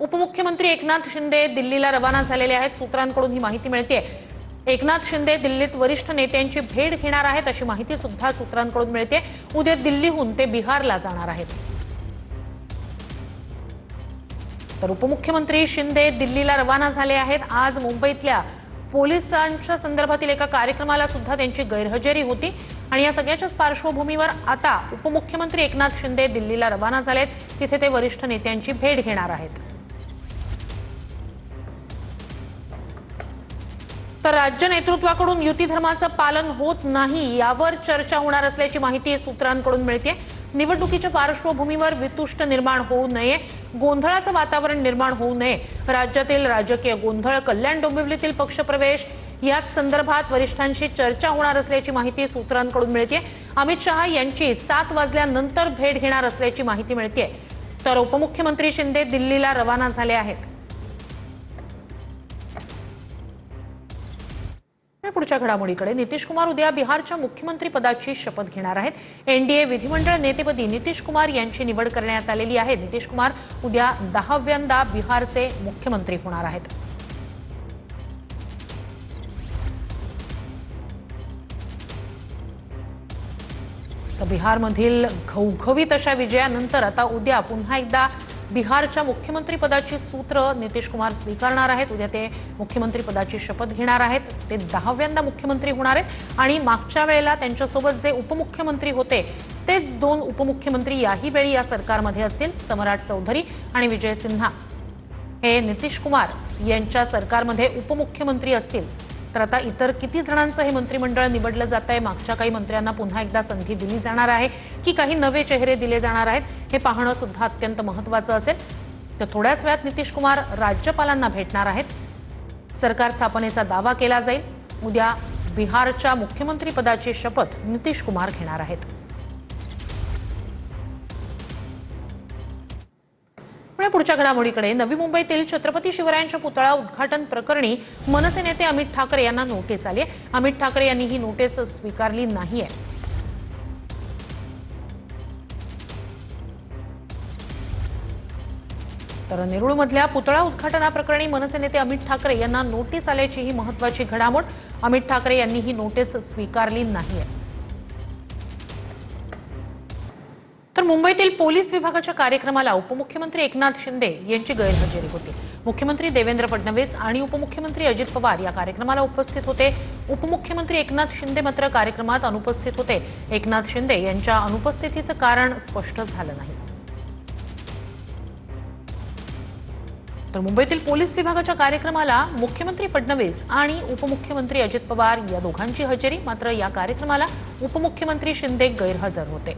उपमुख्यमंत्री एकनाथ शिंदे दिल्लीला रवाना झालेले आहेत. सूत्रांकडून ही माहिती मिळते एकनाथ शिंदे दिल्लीत वरिष्ठ नेत्यांची भेट घेणार आहेत अशी माहिती सुद्धा सूत्रांकडून मिळते उद्या दिल्लीहून ते बिहारला जाणार आहेत. तर उपमुख्यमंत्री शिंदे दिल्लीला रवाना झाले आहेत. आज मुंबईतल्या पोलिसांच्या संदर्भातील एका कार्यक्रमाला सुद्धा त्यांची गैरहजेरी होती. आणि या सगळ्याच्याच पार्श्वभूमीवर आता उपमुख्यमंत्री एकनाथ शिंदे दिल्लीला रवाना झालेत. तिथे ते वरिष्ठ नेत्यांची भेट घेणार आहेत. तर राज्य नेतृत्वाकडून युती धर्माचं पालन होत नाही यावर चर्चा होणार असल्याची माहिती सूत्रांकडून मिळते. निवडणुकीच्या पार्श्वभूमीवर वितुष्ट निर्माण होऊ नये गोंधळाचं वातावरण निर्माण होऊ नये. राज्यातील राजकीय गोंधळ कल्याण डोंबिवलीतील पक्षप्रवेश याच संदर्भात वरिष्ठांशी चर्चा होणार असल्याची माहिती सूत्रांकडून मिळते. अमित शहा यांची सात वाजल्यानंतर भेट घेणार असल्याची माहिती मिळते. तर उपमुख्यमंत्री शिंदे दिल्लीला रवाना झाले आहेत. पुढच्या घडामोडीकडे नितीश कुमार उद्या बिहारच्या मुख्यमंत्री पदाची शपथ घेणार आहेत. एनडीए विधिमंडळ नेतेपदी नितीश कुमार यांची निवड करण्यात आलेली आहे. नितीश कुमार उद्या दहाव्यांदा बिहारचे मुख्यमंत्री होणार आहेत. तर बिहारमधील घवघवीत अशा विजयानंतर आता उद्या पुन्हा एकदा बिहारच्या मुख्यमंत्री पदाची सूत्र नितीश कुमार स्वीकारणार आहेत. उद्या ते मुख्यमंत्री पदाची शपथ घेणार आहेत. ते दहाव्यांदा मुख्यमंत्री होणार आहेत. आणि मागच्या वेळेला त्यांच्यासोबत जे उपमुख्यमंत्री होते तेच दोन उपमुख्यमंत्री याही वेळी या सरकारमध्ये असतील सम्राट चौधरी आणि विजय सिन्हा. हे नितीश कुमार यांच्या सरकारमध्ये उपमुख्यमंत्री असतील. तर आता इतर किती जणांचं हे मंत्रिमंडळ निवडलं जात आहे मागच्या काही मंत्र्यांना पुन्हा एकदा संधी दिली जाणार आहे की काही नवे चेहरे दिले जाणार आहेत? हे पाहणं सुद्धा अत्यंत महत्त्वाचं असेल. तर थोड्याच वेळात नितीश कुमार राज्यपालांना भेटणार आहेत. सरकार स्थापनेचा दावा केला जाईल. उद्या बिहारच्या मुख्यमंत्रीपदाची शपथ नितीश कुमार घेणार आहेत. पुढे पुढच्या घडामोडीकडे नवी मुंबईतील छत्रपती शिवरायांच्या पुतळा उद्घाटन प्रकरणी मनसे नेते अमित ठाकरे यांना नोटीस आली आहे. अमित ठाकरे यांनी ही नोटीस स्वीकारली नाही आहे तर नेरुळमधल्या पुतळा उद्घाटनाप्रकरणी मनसे नेते अमित ठाकरे यांना नोटीस आल्याची ही महत्वाची घडामोड. अमित ठाकरे यांनी ही नोटीस स्वीकारली नाही आहे मुंबईतील पोलीस विभागाच्या कार्यक्रमाला उपमुख्यमंत्री एकनाथ शिंदे यांची गैरहजेरी होती. मुख्यमंत्री देवेंद्र फडणवीस आणि उपमुख्यमंत्री अजित पवार या कार्यक्रमाला उपस्थित होते. उपमुख्यमंत्री एकनाथ शिंदे मात्र कार्यक्रमात अनुपस्थित होते. एकनाथ शिंदे यांच्या अनुपस्थितीचं कारण स्पष्ट झालं नाही. तर मुंबईतील पोलीस विभागाच्या कार्यक्रमाला मुख्यमंत्री फडणवीस आणि उपमुख्यमंत्री अजित पवार या दोघांची हजेरी मात्र या कार्यक्रमाला उपमुख्यमंत्री शिंदे गैरहजर होते.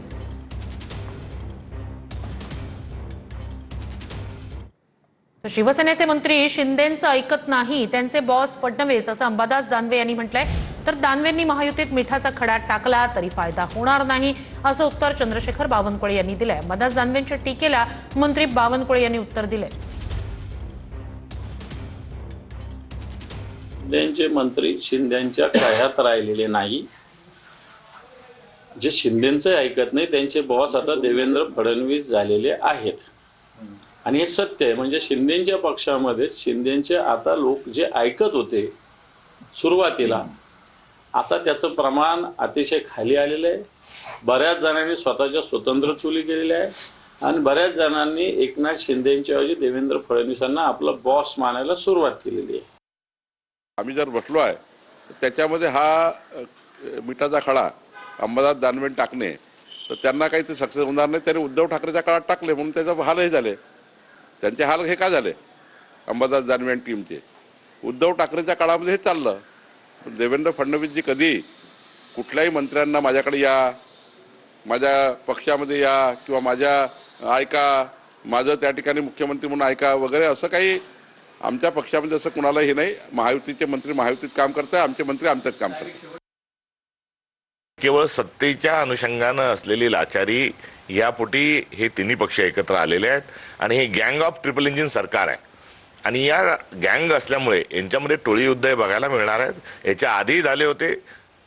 तर शिवसेनेचे मंत्री शिंदेंचं ऐकत नाही त्यांचे बॉस फडणवीस असं अंबादास दानवे यांनी म्हटलंय. तर दानवेंनी महायुतीत मिठाचा खडा टाकला तरी फायदा होणार नाही असं उत्तर चंद्रशेखर बावनकुळे यांनी दिलंय. अंबादास दानवेंच्या टीकेला मंत्री बावनकुळे यांनी उत्तर दिलंय. शिंदेचे मंत्री शिंदेच्या कह्यात राहिलेले नाही. जे शिंदेचं ऐकत नाही त्यांचे बॉस आता देवेंद्र फडणवीस झालेले आहेत. आणि हे सत्य आहे. म्हणजे शिंदेच्या पक्षामध्ये शिंदेचे आता लोक जे ऐकत होते सुरुवातीला आता त्याचं प्रमाण अतिशय खाली आलेलं आहे. बऱ्याच जणांनी स्वतःच्या स्वतंत्र चुली केलेल्या आहे आणि बऱ्याच जणांनी एकनाथ शिंदेच्या ऐवजी देवेंद्र फडणवीसांना आपलं बॉस मानायला सुरुवात केलेली आहे. आम्ही जर बसलो आहे त्याच्यामध्ये हा मिठाचा खडा अंबादास दानवेन टाकणे तर त्यांना काही ते सक्सेस होणार नाही. त्यांनी उद्धव ठाकरेच्या काळात टाकले म्हणून त्याचा हालही झाले. त्यांचे हाल हे का झाले? अंबादास दानवे आणि टीमचे. उद्धव ठाकरेच्या काळामध्ये हे चाललं. पण देवेंद्र फडणवीसजी कधी कुठल्याही मंत्र्यांना माझ्याकडे या माझ्या पक्षामध्ये या किंवा माझ्या ऐका माझं त्या ठिकाणी मुख्यमंत्री म्हणून ऐका वगैरे असं काही आमच्या पक्षामध्ये असं कुणाला हे नाही. महायुतीचे मंत्री महायुतीत काम करतात आमचे मंत्री आमच्यात काम करतात केवळ सत्तेच्या अनुषंगानं असलेली लाचारी यापोटी हे तिन्ही पक्ष एकत्र आलेले आहेत आणि हे गँग ऑफ ट्रिपल इंजिन सरकार आहे. आणि या गँग असल्यामुळे यांच्यामध्ये टोळी युद्ध हे बघायला मिळणार आहेत. याच्या आधी झाले होते.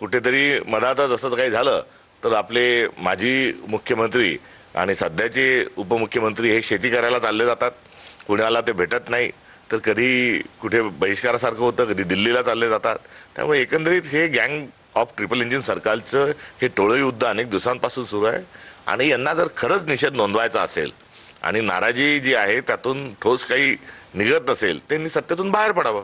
कुठेतरी मधातच असं काही झालं तर आपले माजी मुख्यमंत्री आणि सध्याचे उपमुख्यमंत्री हे शेती करायला चालले जातात. कुणाला ते भेटत नाही. तर कधी कुठे बहिष्कारासारखं होतं कधी दिल्लीला चालले जातात. त्यामुळे एकंदरीत हे गँग ऑफ ट्रिपल इंजिन सरकारचं हे टोळं युद्ध अनेक दिवसांपासून सुरू आहे. आणि यांना जर खरंच निषेध नोंदवायचा असेल आणि नाराजी जी आहे त्यातून ठोस काही निघत नसेल त्यांनी सत्तेतून बाहेर पडावं.